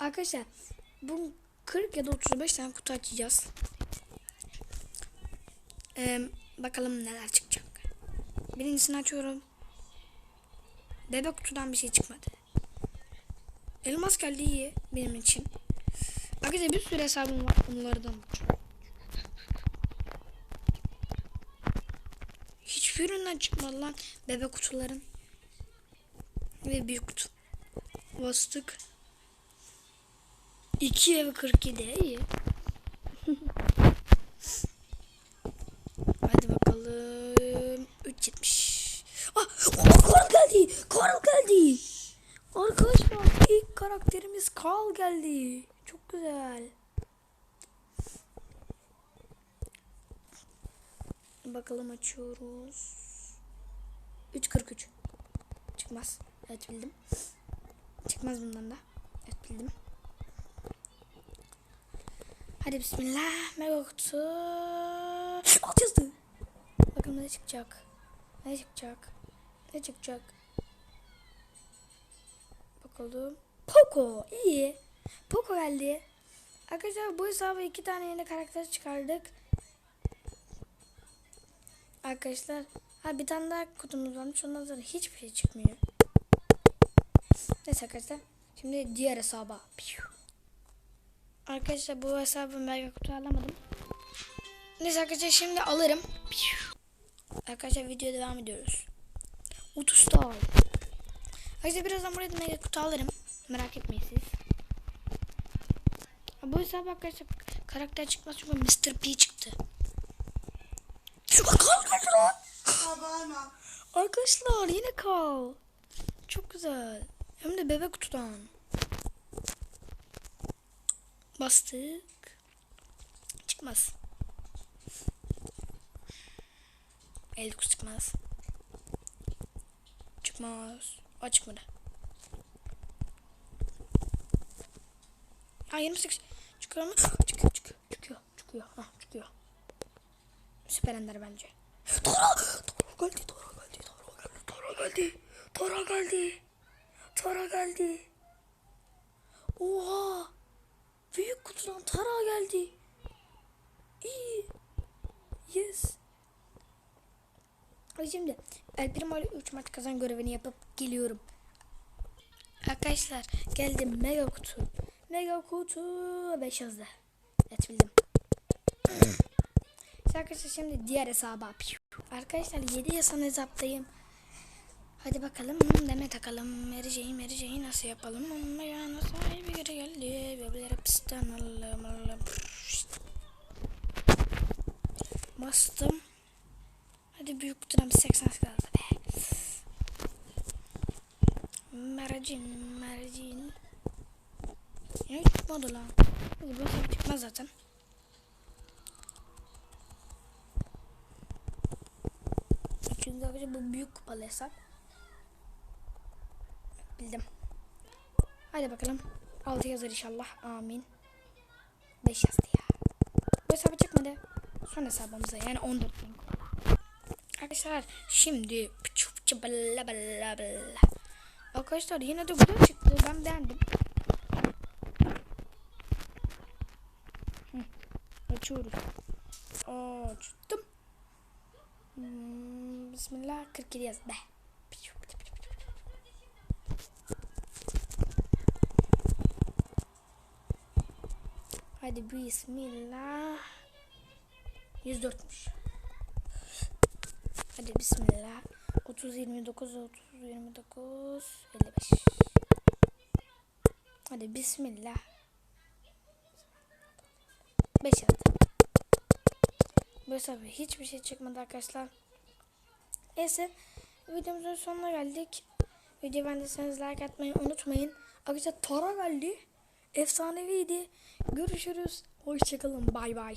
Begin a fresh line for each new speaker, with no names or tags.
Arkadaşlar bu 40 ya da 35 tane kutu açacağız. Ee, bakalım neler çıkacak. Birincisini açıyorum. Bebek kutudan bir şey çıkmadı. Elmas geldi iyi benim için. Arkadaşlar bir sürü hesabım var. Onlardan Hiçbirinden çıkmadı lan bebek kutuların. Ve büyük kutu. Bastık. 2 ve 47 iyi. Hadi bakalım. 370. Ah, Carl geldi. Carl geldi. Arkadaşlar ilk karakterimiz Carl geldi. Çok güzel. Bakalım açıyoruz. 3.43. Çıkmaz. Evet bildim. Çıkmaz bundan da. Evet bildim. Hadi bismillah. Mega kutu. Alt yazdı. Bakalım ne çıkacak. Ne çıkacak. Ne çıkacak. Bakalım. Poco. iyi. Poco geldi. Arkadaşlar bu hesaba iki tane yeni karakter çıkardık. Arkadaşlar ha bir tane daha kutumuz varmış. Ondan sonra hiçbir şey çıkmıyor. Neyse arkadaşlar. Şimdi diğer hesaba. Piu. Arkadaşlar bu hesabı mega kutu alamadım. Neyse arkadaşlar şimdi alırım. Arkadaşlar videoya devam ediyoruz. 30 star. Arkadaşlar birazdan buraya da mega kutu alırım. Merak etmeyin siz. Bu hesap arkadaşlar karakter çıkmaz çünkü Mr. P çıktı. Şu.
Babana.
Arkadaşlar yine kal. Çok güzel. Hem de bebek kutudan. Bastık. Çıkmaz. El kutu çıkmaz. Çıkmaz. Aa çıkmadı. Ha 28 çıkıyor mu? Çıkıyor çıkıyor çıkıyor çıkıyor. Ha çıkıyor. Süper ender bence. Tara! Tara geldi, Tara geldi, Tara geldi, Tara geldi. Tara geldi. Tara geldi. Oha! Büyük kutudan Tara geldi. İyi. Yes. Şimdi El Primo ile 3 maç kazan görevini yapıp geliyorum. Arkadaşlar geldim mega kutu. Mega kutu 5 yazdı. Evet bildim. Arkadaşlar şimdi diğer hesaba. Arkadaşlar 7 yasan hesaptayım. Hadi bakalım deme takalım. Mereceği mereceği nasıl yapalım? Amma ya nasıl bir geri geldi. Bebeleri pistten alım alım. Bastım. Hadi büyük bir 80 kaldı. Mercin mercin. Ya çıkmadı lan. Bu çıkmaz zaten. Çünkü bu büyük kupalı hesap. Bildim. Hadi bakalım. 6 yazar inşallah. Amin. 5 yazdı ya. Bu hesabı çıkmadı. Son hesabımıza yani 14 bin. Arkadaşlar şimdi balla balla balla. Arkadaşlar yine de güzel çıktı. Ben beğendim. Hı. Açıyoruz. Açtım. Hmm, Bismillah 47 yaz be. Hadi bismillah. 104'müş. Hadi bismillah. 30 29 30 29 55. Hadi bismillah. 5 yazdı. Bu hesabı hiçbir şey çıkmadı arkadaşlar. Neyse videomuzun sonuna geldik. Videoyu beğendiyseniz like atmayı unutmayın. Arkadaşlar Tara geldi. Efsaneviydi. Görüşürüz. Hoşçakalın. Bay bay.